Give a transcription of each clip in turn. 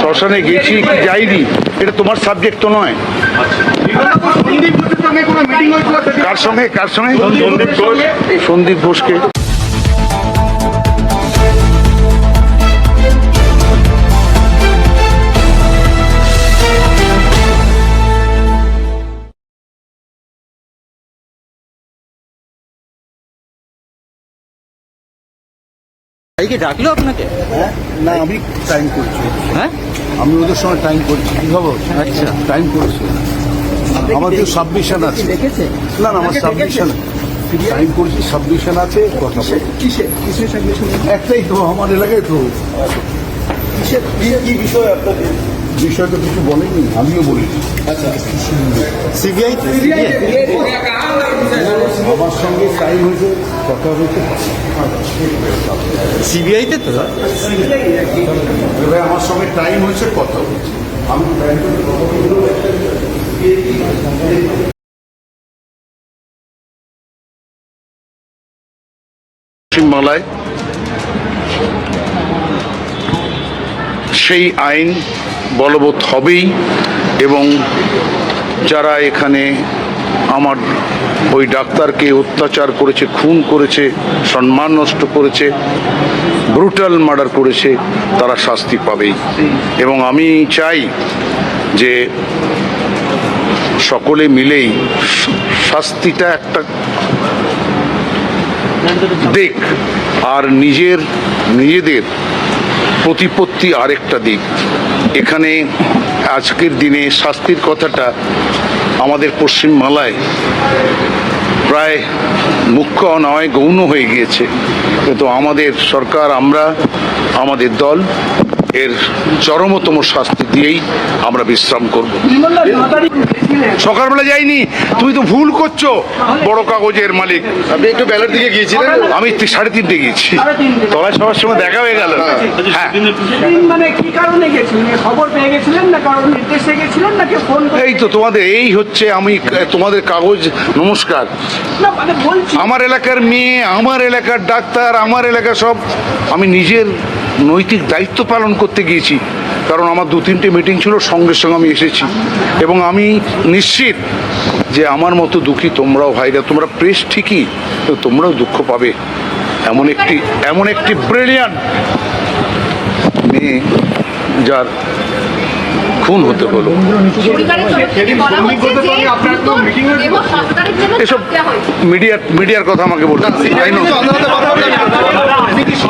শ্মশানে গেছি কি যাইনি। এটা তোমার সাবজেক্ট তো নয়? কার সঙ্গে? কার সঙ্গে? সন্দীপ ঘোষ। সন্দীপ ঘোষকে। কি ডাকলো আপনাকে? হ্যাঁ? না আমি টাইম করছি। হ্যাঁ? আমি ওদের সময় টাইম করছি। কি খবর? আচ্ছা। টাইম করছি। আমার তো সাবমিশন আছে। না না আমার সাবমিশন টাইম করছি সাবমিশন আছে কথা। কিসে কিসের? সাবমিশন একটাই তো আমার এলাকায় তো। কিসের? কি বিষয় আপনাদের? বিষয়টা কিছু বলেনি আমিও বলিনি সিবিআই আমার সঙ্গে টাইম হয়েছে কথা হয়েছে। সিবিআইতে তো এবার আমার সঙ্গে টাইম হয়েছে কথা হয়েছে। আমি। পশ্চিমবাংলায় সেই আইন বলবৎ হবেই এবং যারা এখানে আমার ওই ডাক্তারকে অত্যাচার করেছে, খুন করেছে, সম্মান নষ্ট করেছে ব্রুটাল মার্ডার করেছে, তারা শাস্তি পাবেই। এবং আমি চাই যে সকলে মিলেই শাস্তিটা একটা দিক আর নিজের, নিজেদের প্রতিপত্তি আরেকটা দিক। এখানে আজকের দিনে শাস্তির কথাটা আমাদের পশ্চিমবাংলায় প্রায় মুখ্য নয়, গৌণ হয়ে গিয়েছে। কিন্তু আমাদের সরকার, আমরা, আমাদের দল এর চরমতম শাস্তি দিয়েই আমরা বিশ্রাম করব। সকালবেলা যাইনি তুমি তো ভুল করছ বড় কাগজের মালিক। আপনি একটু বেলার দিকে গিয়েছিলেন? আমি সাড়ে তিনটে গিয়েছি। তলায় সবার সঙ্গে দেখা হয়ে গেল। হ্যাঁ। দিন মানে কি কারণে গেছিলেন? খবর পেয়ে গেছিলেন না কারণ নির্দেশে গেছিলেন নাকি ফোন করে? এই তো তোমাদের এই হচ্ছে আমি তোমাদের কাগজ নমস্কার। মানে আমার এলাকার মেয়ে আমার এলাকার ডাক্তার আমার এলাকা সব আমি নিজের নৈতিক দায়িত্ব পালন করতে গিয়েছি কারণ আমার দু তিনটে মিটিং ছিল সঙ্গে সঙ্গে আমি এসেছি। এবং আমি নিশ্চিত যে আমার মতো দুঃখী তোমরাও ভাইরা তোমরা প্রেস ঠিকই তো তোমরাও দুঃখ পাবে। এমন একটি এমন একটি ব্রিলিয়ান্ট মেয়ে যার খুন হতে হলো। এসব। মিডিয়ার মিডিয়ার কথা আমাকে বলতে তাই না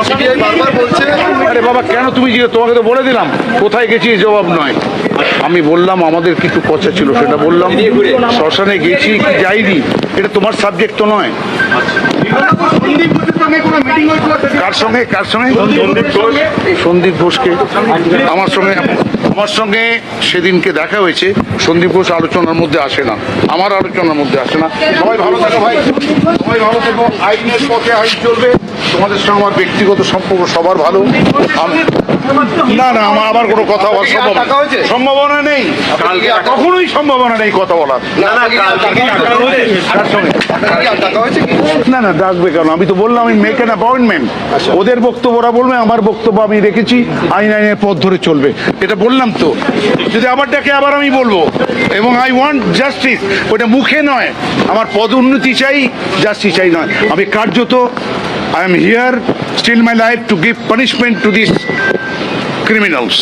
সিবিআই বারবার বলছে আরে বাবা কেন তুমি জিজ্ঞেস তোমাকে তো বলে দিলাম কোথায় গেছি জবাব নয় আমি বললাম আমাদের কিছু পচা ছিল সেটা বললাম শ্মশানে গেছি কি যাইনি এটা তোমার সাবজেক্ট তো নয়? কার সঙ্গে কার সঙ্গে সন্দীপ ঘোষ। সন্দীপ ঘোষকে আমার সঙ্গে আমার সঙ্গে সেদিনকে দেখা হয়েছে। সন্দীপ ঘোষ আলোচনার মধ্যে আসে না। আমার আলোচনার মধ্যে আসে না। সবাই ভালো থাকো ভাই। সবাই ভালো থাকো। আইনের পথে আইন চলবে। তোমাদের সঙ্গে আমার ব্যক্তিগত সম্পর্ক সবার ভালো। না না আমার আবার কোনো কথা বলার সম্ভব সম্ভাবনা নেই। কখনোই সম্ভাবনা নেই কথা বলার। না না কালকে কি টাকা হয়েছে? কার সঙ্গে। কালকে কি আর টাকা হয়েছে কি? না না ডাকবে কেন? আমি তো বললাম আমি মেক অ্যান অ্যাপয়েন্টমেন্ট ওদের বক্তব্য ওরা বলবে আমার বক্তব্য আমি রেখেছি আইন আইনের পথ ধরে চলবে। এটা বললাম তো। যদি আবার ডাকে আবার আমি বলব। এবং আই ওয়ান্ট জাস্টিস ওটা মুখে নয়। আমার পদোন্নতি চাই জাস্টিস চাই নয়। আমি কার্যত I am here still my life to give punishment to this criminals